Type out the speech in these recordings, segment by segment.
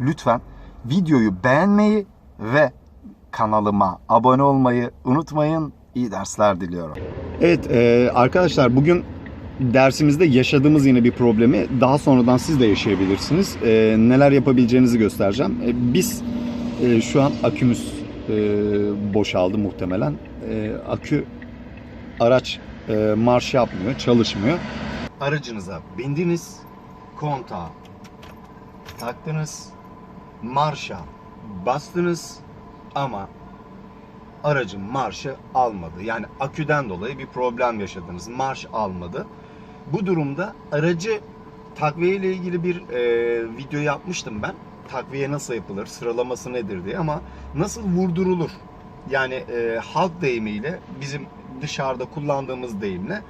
lütfen videoyu beğenmeyi ve kanalıma abone olmayı unutmayın. İyi dersler diliyorum. Evet e, arkadaşlar bugün dersimizde yaşadığımız yine bir problemi daha sonradan siz de yaşayabilirsiniz. E, neler yapabileceğinizi göstereceğim. E, biz e, şu an akümüz e, boşaldı muhtemelen. E, akü araç e, marş yapmıyor, çalışmıyor. Aracınıza bindiniz, kontağı taktınız, marşa bastınız ama aracın marşı almadı. Yani aküden dolayı bir problem yaşadınız. Marş almadı. Bu durumda aracı takviye ile ilgili bir e, video yapmıştım ben. Takviye nasıl yapılır, sıralaması nedir diye ama nasıl vurdurulur? Yani e, halk deyimiyle bizim dışarıda kullandığımız deyimle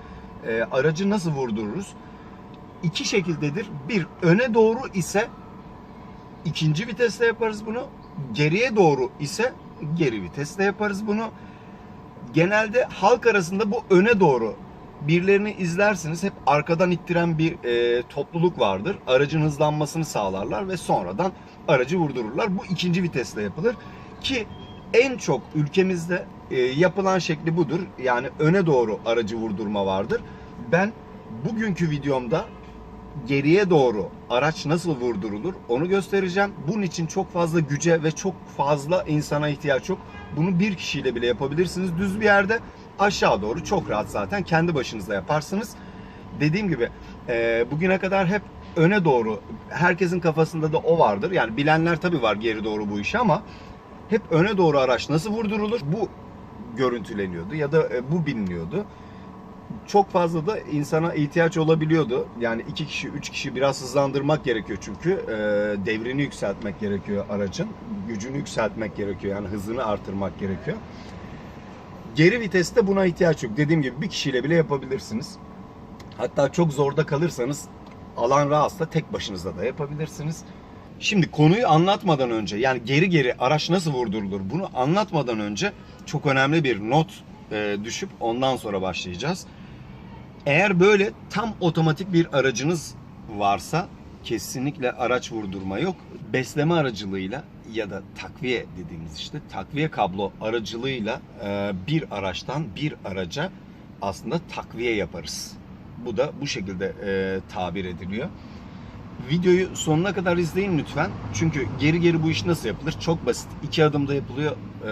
e, aracı nasıl vurdururuz? İki şekildedir. Bir, öne doğru ise ikinci viteste yaparız bunu. Geriye doğru ise geri viteste yaparız bunu. Genelde halk arasında bu öne doğru birilerini izlersiniz hep arkadan ittiren bir e, topluluk vardır. Aracın hızlanmasını sağlarlar ve sonradan aracı vurdururlar. Bu ikinci vitesle yapılır ki en çok ülkemizde e, yapılan şekli budur. Yani öne doğru aracı vurdurma vardır. Ben bugünkü videomda geriye doğru araç nasıl vurdurulur onu göstereceğim. Bunun için çok fazla güce ve çok fazla insana ihtiyaç yok. Bunu bir kişiyle bile yapabilirsiniz. Düz bir yerde aşağı doğru çok rahat zaten kendi başınızda yaparsınız. Dediğim gibi e, bugüne kadar hep öne doğru herkesin kafasında da o vardır. Yani bilenler tabii var geri doğru bu işi ama hep öne doğru araç nasıl vurdurulur bu görüntüleniyordu ya da e, bu biliniyordu çok fazla da insana ihtiyaç olabiliyordu. Yani iki kişi, üç kişi biraz hızlandırmak gerekiyor çünkü. Ee, devrini yükseltmek gerekiyor aracın. Gücünü yükseltmek gerekiyor. Yani hızını artırmak gerekiyor. Geri viteste buna ihtiyaç yok. Dediğim gibi bir kişiyle bile yapabilirsiniz. Hatta çok zorda kalırsanız alan rahatsızsa tek başınıza da yapabilirsiniz. Şimdi konuyu anlatmadan önce yani geri geri araç nasıl vurdurulur bunu anlatmadan önce çok önemli bir not e, düşüp ondan sonra başlayacağız. Eğer böyle tam otomatik bir aracınız varsa kesinlikle araç vurdurma yok. Besleme aracılığıyla ya da takviye dediğimiz işte takviye kablo aracılığıyla e, bir araçtan bir araca aslında takviye yaparız. Bu da bu şekilde e, tabir ediliyor. Videoyu sonuna kadar izleyin lütfen. Çünkü geri geri bu iş nasıl yapılır? Çok basit. İki adımda yapılıyor. Ee,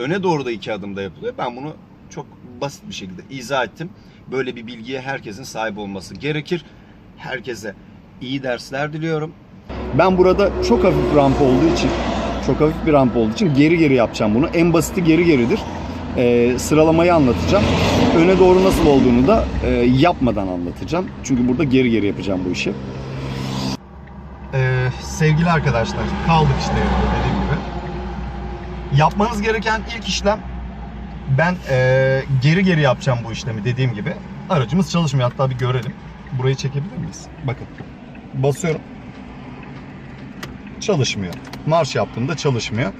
öne doğru da iki adımda yapılıyor. Ben bunu çok basit bir şekilde izah ettim. Böyle bir bilgiye herkesin sahip olması gerekir. Herkese iyi dersler diliyorum. Ben burada çok hafif ramp olduğu için, çok hafif bir ramp olduğu için geri geri yapacağım bunu. En basiti geri geridir. Ee, sıralamayı anlatacağım. Öne doğru nasıl olduğunu da e, yapmadan anlatacağım. Çünkü burada geri geri yapacağım bu işi. Sevgili arkadaşlar kaldık işte dediğim gibi. Yapmanız gereken ilk işlem ben ee, geri geri yapacağım bu işlemi dediğim gibi. Aracımız çalışmıyor hatta bir görelim. Burayı çekebilir miyiz? Bakın basıyorum. Çalışmıyor. Marş yaptığımda çalışmıyor.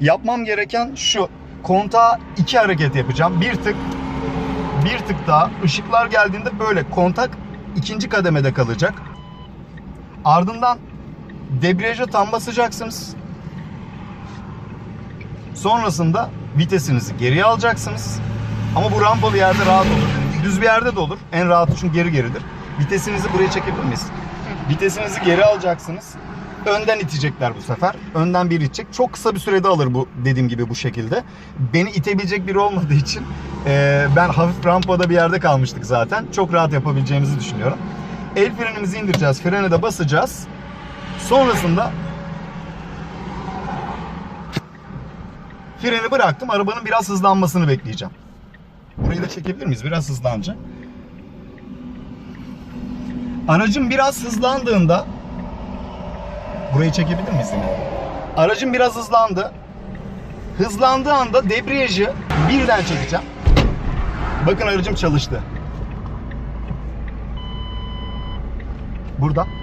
Yapmam gereken şu. Kontağa iki hareket yapacağım. Bir tık bir tık daha ışıklar geldiğinde böyle kontak ikinci kademede kalacak. Ardından debriyaja tam basacaksınız. Sonrasında vitesinizi geriye alacaksınız. Ama bu rampalı yerde rahat olur. Düz bir yerde de olur. En rahatı çünkü geri geridir. Vitesinizi buraya çekebilir miyiz? Vitesinizi geri alacaksınız. Önden itecekler bu sefer. Önden biri itecek. Çok kısa bir sürede alır bu dediğim gibi bu şekilde. Beni itebilecek biri olmadığı için e, ben hafif rampada bir yerde kalmıştık zaten. Çok rahat yapabileceğimizi düşünüyorum. El frenimizi indireceğiz. Frene de basacağız. Sonrasında freni bıraktım. Arabanın biraz hızlanmasını bekleyeceğim. Burayı da çekebilir miyiz? Biraz hızlanacak. Aracın biraz hızlandığında burayı çekebilir miyiz yine? Aracın biraz hızlandı. Hızlandığı anda debriyajı birden çekeceğim. Bakın aracım çalıştı. Burada.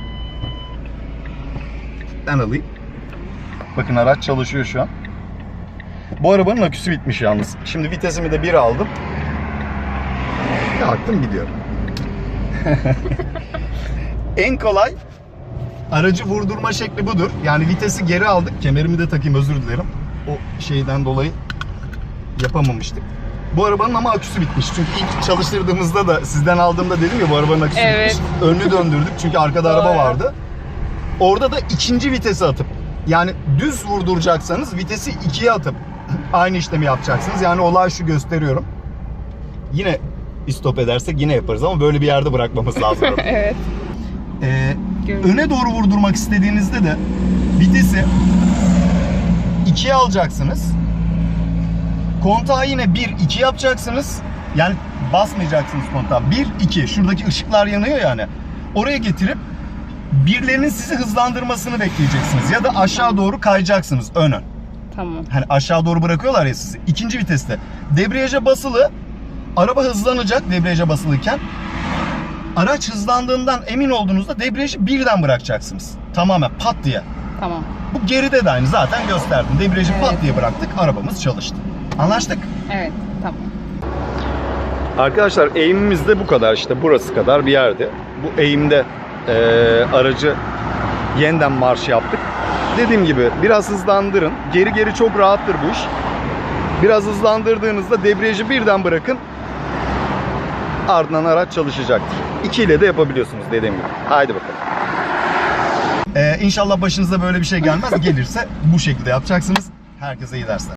Ben alayım. Bakın araç çalışıyor şu an. Bu arabanın aküsü bitmiş yalnız. Şimdi vitesimi de bir aldım. Kalktım gidiyorum. en kolay aracı vurdurma şekli budur. Yani vitesi geri aldık. Kemerimi de takayım özür dilerim. O şeyden dolayı yapamamıştık. Bu arabanın ama aküsü bitmiş. Çünkü ilk çalıştırdığımızda da sizden aldığımda dedim ya bu arabanın aküsü Evet. bitmiş. Önünü döndürdük çünkü arkada araba vardı. Orada da ikinci vitesi atıp yani düz vurduracaksanız vitesi ikiye atıp aynı işlemi yapacaksınız. Yani olay şu gösteriyorum. Yine istop edersek yine yaparız ama böyle bir yerde bırakmamız lazım. evet. Ee, öne doğru vurdurmak istediğinizde de vitesi ikiye alacaksınız. Kontağı yine 1 2 yapacaksınız. Yani basmayacaksınız kontağı. 1 2 şuradaki ışıklar yanıyor yani. Oraya getirip birilerinin sizi hızlandırmasını bekleyeceksiniz ya da aşağı doğru kayacaksınız ön ön. Tamam. Hani aşağı doğru bırakıyorlar ya sizi. İkinci viteste. Debriyaja basılı. Araba hızlanacak debriyaja basılıyken. Araç hızlandığından emin olduğunuzda debriyajı birden bırakacaksınız. Tamamen pat diye. Tamam. Bu geride de aynı zaten gösterdim. Debriyajı Evet. pat diye bıraktık. Arabamız çalıştı. Anlaştık. Evet. Tamam. Arkadaşlar eğimimiz de bu kadar işte burası kadar bir yerde. Bu eğimde eee, aracı yeniden marş yaptık. Dediğim gibi biraz hızlandırın. Geri geri çok rahattır bu iş. Biraz hızlandırdığınızda debriyajı birden bırakın. Ardından araç çalışacaktır. İki ile de yapabiliyorsunuz dediğim gibi. Haydi bakalım. Ee, inşallah başınıza böyle bir şey gelmez. Gelirse bu şekilde yapacaksınız. Herkese iyi dersler.